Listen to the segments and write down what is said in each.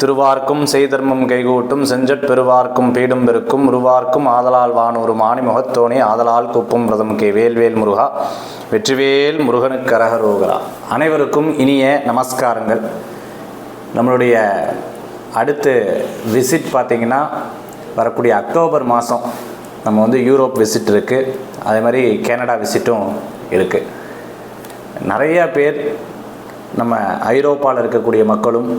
திருவார்க்கும் செய்தர்மம் கைகூட்டும் செஞ்சற் பெருவார்க்கும் பீடும் பெருக்கும் உருவார்க்கும் ஆதலால் வானூரும் ஆணிமுகத்தோனே ஆதலால் குப்பும் பிரதம் கே வேல்வேல் முருகா. வெற்றிவேல் முருகனுக்கு அரகரோகரா அனைவருக்கும் இனிய நமஸ்காரங்கள். நம்மளுடைய அடுத்து விசிட் பார்த்திங்கன்னா வரக்கூடிய அக்டோபர் மாதம் நம்ம வந்து யூரோப் விசிட் இருக்குது அதே மாதிரி கனடா விசிட்டும் இருக்குது நிறைய பேர் நம்ம ஐரோப்பாவில் இருக்கக்கூடிய மக்களும்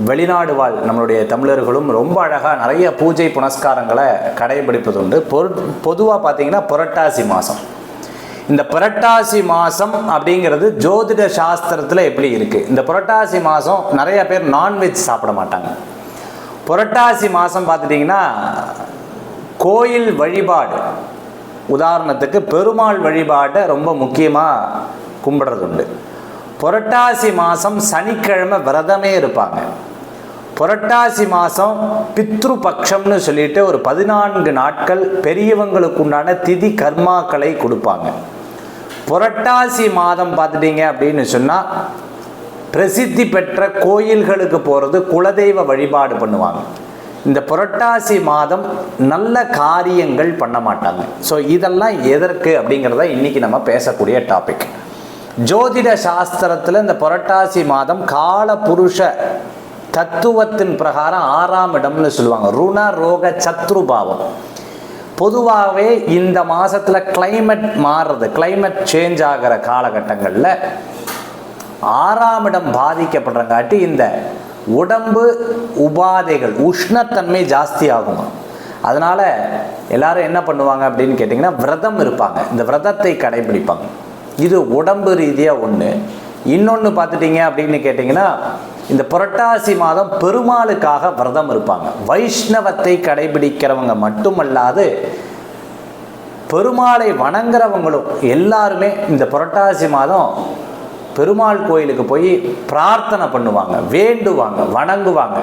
வெளிநாடு வாழ் நம்மளுடைய தமிழர்களும் ரொம்ப அழகாக நிறைய பூஜை புனஸ்காரங்களை கடைபிடிப்பது உண்டு பொரு பொதுவாக பார்த்தீங்கன்னா புரட்டாசி மாதம் இந்த புரட்டாசி மாதம் அப்படிங்கிறது ஜோதிட சாஸ்திரத்தில் எப்படி இருக்குது இந்த புரட்டாசி மாதம் நிறைய பேர் நான்வெஜ் சாப்பிட மாட்டாங்க. புரட்டாசி மாதம் பார்த்துட்டிங்கன்னா கோயில் வழிபாடு. உதாரணத்துக்கு பெருமாள் வழிபாட்டை ரொம்ப முக்கியமாக கும்பிடுறது உண்டு புரட்டாசி மாதம் சனிக்கிழமை விரதமே இருப்பாங்க. புரட்டாசி மாதம் பித்ரு பட்சம்னு சொல்லிட்டு ஒரு பதினான்கு நாட்கள் பெரியவங்களுக்கு உண்டான திதி கர்மாக்களை கொடுப்பாங்க. புரட்டாசி மாதம் பார்த்துட்டீங்க அப்படின்னு சொன்னால் பிரசித்தி பெற்ற கோயில்களுக்கு போகிறது குலதெய்வ வழிபாடு பண்ணுவாங்க. இந்த புரட்டாசி மாதம் நல்ல காரியங்கள் பண்ண மாட்டாங்க. ஸோ இதெல்லாம் எதற்கு அப்படிங்கிறத இன்றைக்கி நம்ம பேசக்கூடிய டாபிக் ஜோதிட சாஸ்திரத்தில் இந்த புரட்டாசி மாதம் கால புருஷ தத்துவத்தின் பிரகாரம் ஆறாம் இடம்னு சொல்லுவாங்க. ருண ரோக சத்ருபாவம் பொதுவாகவே இந்த மாதத்தில் கிளைமேட் மாறுறது கிளைமேட் சேஞ்ச் ஆகிற காலகட்டங்களில் ஆறாம் இடம் பாதிக்கப்படுறங்காட்டி இந்த உடம்பு உபாதைகள் உஷ்ணத்தன்மை ஜாஸ்தி ஆகும் அதனால் எல்லாரும் என்ன பண்ணுவாங்க அப்படின்னு கேட்டிங்கன்னா விரதம் இருப்பாங்க. இந்த விரதத்தை கடைபிடிப்பாங்க. இது உடம்பு ரீதியாக ஒன்று இன்னொன்று பார்த்துட்டிங்க அப்படின்னு கேட்டிங்கன்னா இந்த புரட்டாசி மாதம் பெருமாளுக்காக விரதம் இருப்பாங்க. வைஷ்ணவத்தை கடைபிடிக்கிறவங்க மட்டுமல்லாது பெருமாளை வணங்குறவங்களும் எல்லாருமே இந்த புரட்டாசி மாதம் பெருமாள் கோயிலுக்கு போய் பிரார்த்தனை பண்ணுவாங்க வேண்டுவாங்க வணங்குவாங்க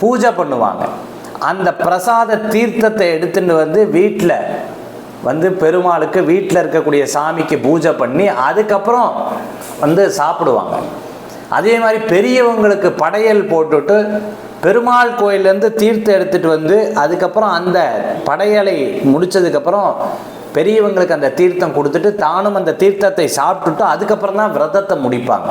பூஜை பண்ணுவாங்க. அந்த பிரசாத தீர்த்தத்தை எடுத்துன்னு வந்து வீட்டில் வந்து பெருமாளுக்கு வீட்டில் இருக்கக்கூடிய சாமிக்கு பூஜை பண்ணி அதுக்கப்புறம் வந்து சாப்பிடுவாங்க. அதே மாதிரி பெரியவங்களுக்கு படையல் போட்டுட்டு பெருமாள் கோயிலேருந்து தீர்த்தம் எடுத்துகிட்டு வந்து அதுக்கப்புறம் அந்த படையலை முடித்ததுக்கப்புறம் பெரியவங்களுக்கு அந்த தீர்த்தம் கொடுத்துட்டு தானும் அந்த தீர்த்தத்தை சாப்பிட்டுட்டு அதுக்கப்புறம் தான் விரதத்தை முடிப்பாங்க.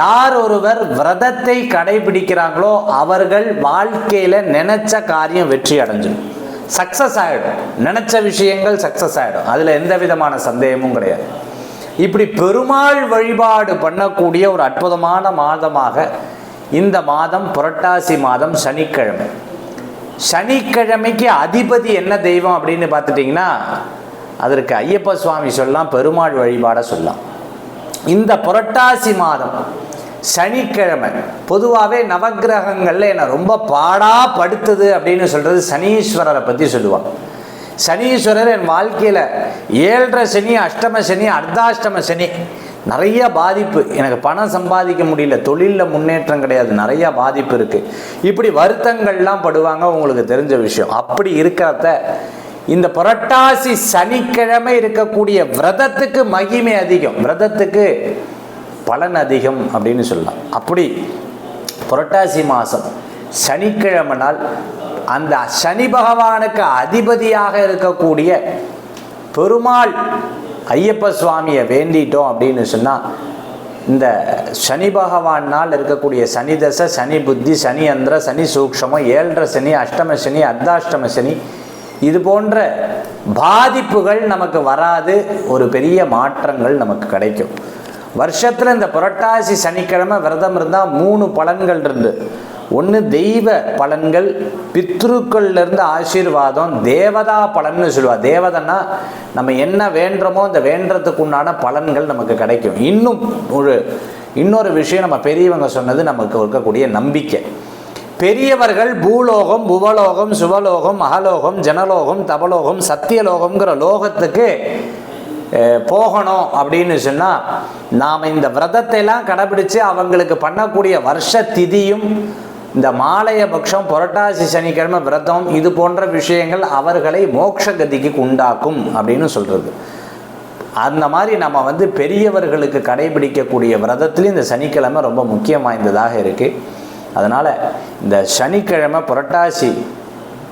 யார் ஒருவர் விரதத்தை கடைபிடிக்கிறாங்களோ அவர்கள் வாழ்க்கையில் நினைச்ச காரியம் வெற்றி அடைஞ்சிடும். சக்ஸஸ் ஆகிடும் நினச்ச விஷயங்கள் சக்ஸஸ் ஆகிடும் அதில் எந்த விதமான சந்தேகமும் கிடையாது. இப்படி பெருமாள் வழிபாடு பண்ணக்கூடிய ஒரு அற்புதமான மாதமாக இந்த மாதம் புரட்டாசி மாதம் சனிக்கிழமை. சனிக்கிழமைக்கு அதிபதி என்ன தெய்வம் அப்படின்னு பார்த்துட்டிங்கன்னா அதற்கு ஐயப்ப சுவாமி சொல்லலாம் பெருமாள் வழிபாட சொல்லலாம். இந்த புரட்டாசி மாதம் சனிக்கிழமை. பொதுவாகவே நவகிரகங்களில் என்னை ரொம்ப பாடாக படுத்துது அப்படின்னு சொல்கிறது சனீஸ்வரரை பற்றி சொல்லுவாங்க. சனீஸ்வரர் என் வாழ்க்கையில் ஏழரை சனி அஷ்டம சனி அர்த்தாஷ்டம சனி நிறைய பாதிப்பு. எனக்கு பணம் சம்பாதிக்க முடியல தொழிலில் முன்னேற்றம் கிடையாது நிறைய பாதிப்பு இருக்குது இப்படி வருத்தங்கள்லாம் படுவாங்க உங்களுக்கு தெரிஞ்ச விஷயம். அப்படி இருக்கிறத இந்த புரட்டாசி சனிக்கிழமை இருக்கக்கூடிய விரதத்துக்கு மகிமை அதிகம். விரதத்துக்கு பலன் அதிகம் அப்படின்னு சொல்லலாம். அப்படி புரட்டாசி மாதம் சனிக்கிழமை நாள் அந்த சனி பகவானுக்கு அதிபதியாக இருக்கக்கூடிய பெருமாள் ஐயப்ப சுவாமியை வேண்டிட்டோம் அப்படின்னு சொன்னால் இந்த சனி பகவானால் இருக்கக்கூடிய சனி தசை சனி புத்தி சனி அந்திர சனி சூக்ஷமம் ஏழரை சனி அஷ்டம சனி அர்த்தாஷ்டம சனி இது போன்ற பாதிப்புகள் நமக்கு வராது. ஒரு பெரிய மாற்றங்கள் நமக்கு கிடைக்கும். வருஷத்தில் இந்த புரட்டாசி சனிக்கிழமை விரதம் இருந்தால் மூணு பலன்கள் இருந்து. ஒன்று தெய்வ பலன்கள் பித்ருக்கள்லேருந்து ஆசீர்வாதம் தேவதா பலன்னு சொல்லுவாள் தேவதன்னா நம்ம என்ன வேண்டுறோமோ அந்த வேண்டுறதுக்கு உண்டான பலன்கள் நமக்கு கிடைக்கும். இன்னும் ஒரு இன்னொரு விஷயம் நம்ம பெரியவங்க சொன்னது நமக்கு இருக்கக்கூடிய நம்பிக்கை. பெரியவர்கள் பூலோகம் புவலோகம் சுவலோகம் அகலோகம் ஜனலோகம் தபலோகம் சத்தியலோகம்ங்கிற லோகத்துக்கு போகணும் அப்படின்னு சொன்னால் நாம் இந்த விரதத்தைலாம் கடைபிடித்து அவங்களுக்கு பண்ணக்கூடிய வருஷ திதியும் இந்த மாலைய பட்சம் புரட்டாசி சனிக்கிழமை விரதம் இது போன்ற விஷயங்கள் அவர்களை மோட்ச கதிக்கு உண்டாக்கும் அப்படின்னு சொல்கிறது அந்த மாதிரி நம்ம வந்து பெரியவர்களுக்கு கடைபிடிக்கக்கூடிய விரதத்துலேயும் இந்த சனிக்கிழமை ரொம்ப முக்கியம் வாய்ந்ததாக இருக்குது அதனால் இந்த சனிக்கிழமை புரட்டாசி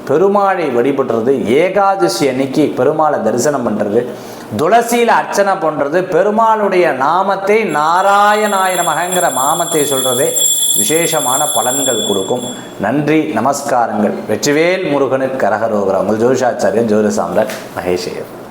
பெருமாளை வழிபடுறது ஏகாதசி அன்னைக்கு பெருமாளை தரிசனம் பண்ணுறது துளசியில் அர்ச்சனை பண்ணுறது பெருமாளுடைய நாமத்தை நாராயணாய நமகங்கிற நாமத்தை சொல்கிறதே விசேஷமான பலன்கள் கொடுக்கும். நன்றி நமஸ்காரங்கள். வெற்றிவேல் முருகனுக்கு கரகரோகிறவங்க ஜோதிஷாச்சாரியன் ஜோதிட சாம்ராட்